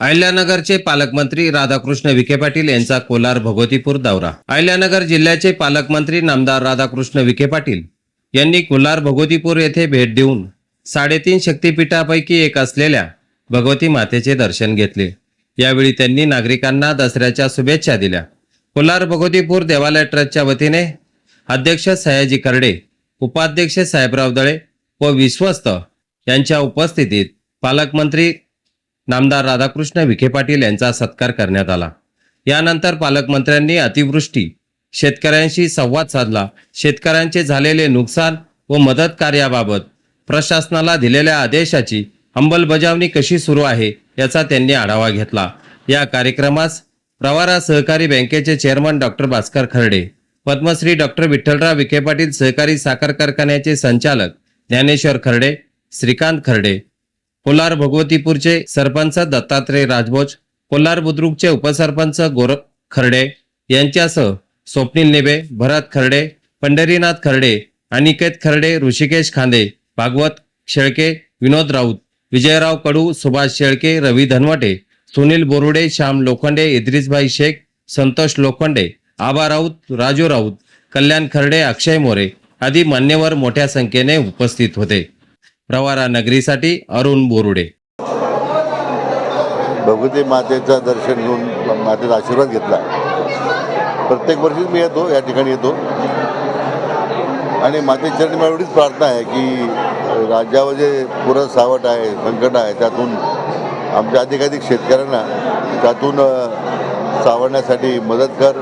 अहिल्यानगरचे पालकमंत्री राधाकृष्ण विखे पाटील यांचा कोलार भगवतीपूर दौरा. अहिल्यानगर जिल्ह्याचे पालकमंत्री नामदार राधाकृष्ण विखे पाटील यांनी कोलार भगवतीपूर येथे भेट देऊन साडेतीन शक्तिपीठापैकी एक असलेल्या भगवती मातेचे दर्शन घेतले. यावेळी त्यांनी नागरिकांना दसऱ्याच्या शुभेच्छा दिल्या. कोलार भगवतीपूर देवालय ट्रस्टच्या वतीने अध्यक्ष सयाजी करडे उपाध्यक्ष साहेबराव दळे व विश्वस्त यांच्या उपस्थितीत पालकमंत्री नामदार राधाकृष्ण विखे पाटील यांचा सत्कार करण्यात आला. यानंतर पालकमंत्र्यांनी अतिवृष्टी शेतकऱ्यांशी संवाद साधला. शेतकऱ्यांचे झालेले नुकसान व मदत कार्याबाबत प्रशासनाला दिलेल्या आदेशाची अंमलबजावणी कशी सुरू आहे याचा त्यांनी आढावा घेतला. या कार्यक्रमास प्रवारा सहकारी बँकेचे chairman doctor Bhaskar Kharde Padmashri doctor Vitthalrao Vikhe Patil सहकारी साखर कारखान्याचे संचालक ज्ञानेश्वर खर्डे श्रीकांत खर्डे कोलार भगवतीपूरचे सरपंच दत्तात्रय राजभोज कोलार बुद्रुकचे उपसरपंच गोरख खर्डे यांच्यासह स्वप्नील नेबे भरत खर्डे पंढरीनाथ खर्डे अनिकेत खर्डे ऋषिकेश खांदे भागवत शेळके विनोद राऊत विजयराव कडू सुभाष शेळके रवी धनवटे सुनील बोरुडे श्याम लोखंडे इद्रिसभाई शेख संतोष लोखंडे आबा राऊत राजू राऊत कल्याण खर्डे अक्षय मोरे आदी मान्यवर मोठ्या संख्येने उपस्थित होते. प्रवारा नगरीसाठी अरुण बोरुडे. भगवती मातेचं दर्शन घेऊन मातेचा आशीर्वाद घेतला. प्रत्येक वर्षीच मी येतो या ठिकाणी येतो. आणि मातेच्या चरणी मला एवढीच प्रार्थना आहे की राज्यावर जे पुरं सावट आहे संकट आहे त्यातून आमच्या अधिकाधिक शेतकऱ्यांना त्यातून सावरण्यासाठी मदत कर.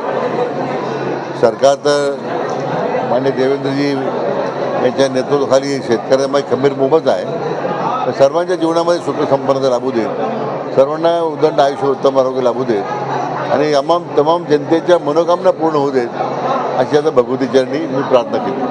सरकार तर मान्य देवेंद्रजी यांच्या नेतृत्वाखाली शेतकऱ्यांमध्ये खंबीर मोबत आहे. सर्वांच्या जीवनामध्ये सुखसंपन्नता लाभू देत. सर्वांना उदंड आयुष्य उत्तम आरोग्य लाभू देत. आणि तमाम तमाम जनतेच्या मनोकामना पूर्ण होऊ देत. अशी आता भगवती चरणी मी प्रार्थना केली